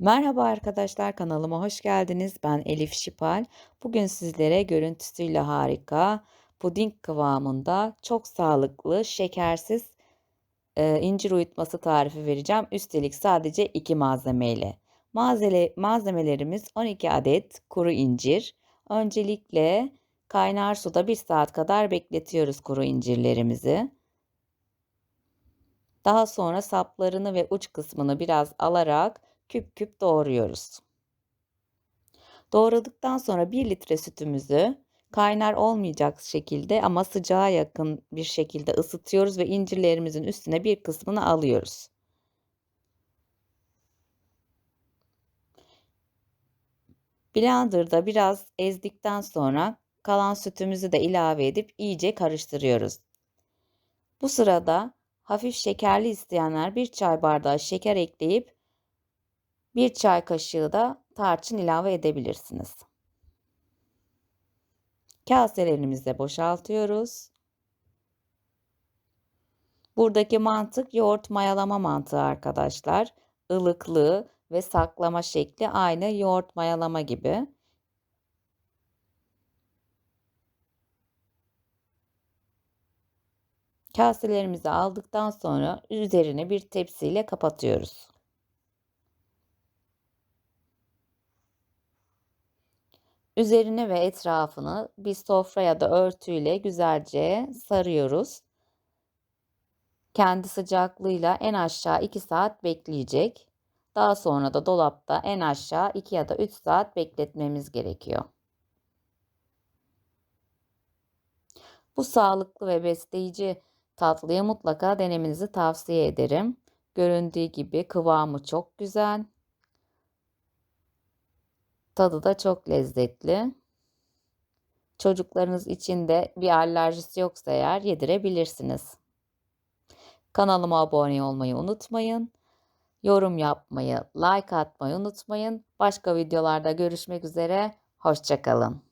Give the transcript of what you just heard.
Merhaba arkadaşlar kanalıma hoş geldiniz. Ben Elif Şipal. Bugün sizlere görüntüsüyle harika, puding kıvamında çok sağlıklı, şekersiz e, incir uyutması tarifi vereceğim. Üstelik sadece iki malzemeyle. Malzeme, malzemelerimiz 12 adet kuru incir. Öncelikle kaynar suda 1 saat kadar bekletiyoruz kuru incirlerimizi. Daha sonra saplarını ve uç kısmını biraz alarak küp küp doğruyoruz. Doğradıktan sonra 1 litre sütümüzü kaynar olmayacak şekilde ama sıcağa yakın bir şekilde ısıtıyoruz ve incirlerimizin üstüne bir kısmını alıyoruz. Blender'da biraz ezdikten sonra kalan sütümüzü de ilave edip iyice karıştırıyoruz. Bu sırada hafif şekerli isteyenler bir çay bardağı şeker ekleyip bir çay kaşığı da tarçın ilave edebilirsiniz. Kaselerimizi boşaltıyoruz. Buradaki mantık yoğurt mayalama mantığı arkadaşlar. Ilıklığı ve saklama şekli aynı yoğurt mayalama gibi. Kaselerimizi aldıktan sonra üzerine bir tepsiyle kapatıyoruz. Üzerine ve etrafını bir sofra ya da örtüyle güzelce sarıyoruz. Kendi sıcaklığıyla en aşağı 2 saat bekleyecek. Daha sonra da dolapta en aşağı 2 ya da 3 saat bekletmemiz gerekiyor. Bu sağlıklı ve besleyici tatlıyı mutlaka denemenizi tavsiye ederim. Göründüğü gibi kıvamı çok güzel. Tadı da çok lezzetli. Çocuklarınız için de bir alerjisi yoksa eğer yedirebilirsiniz. Kanalıma abone olmayı unutmayın. Yorum yapmayı, like atmayı unutmayın. Başka videolarda görüşmek üzere. Hoşçakalın.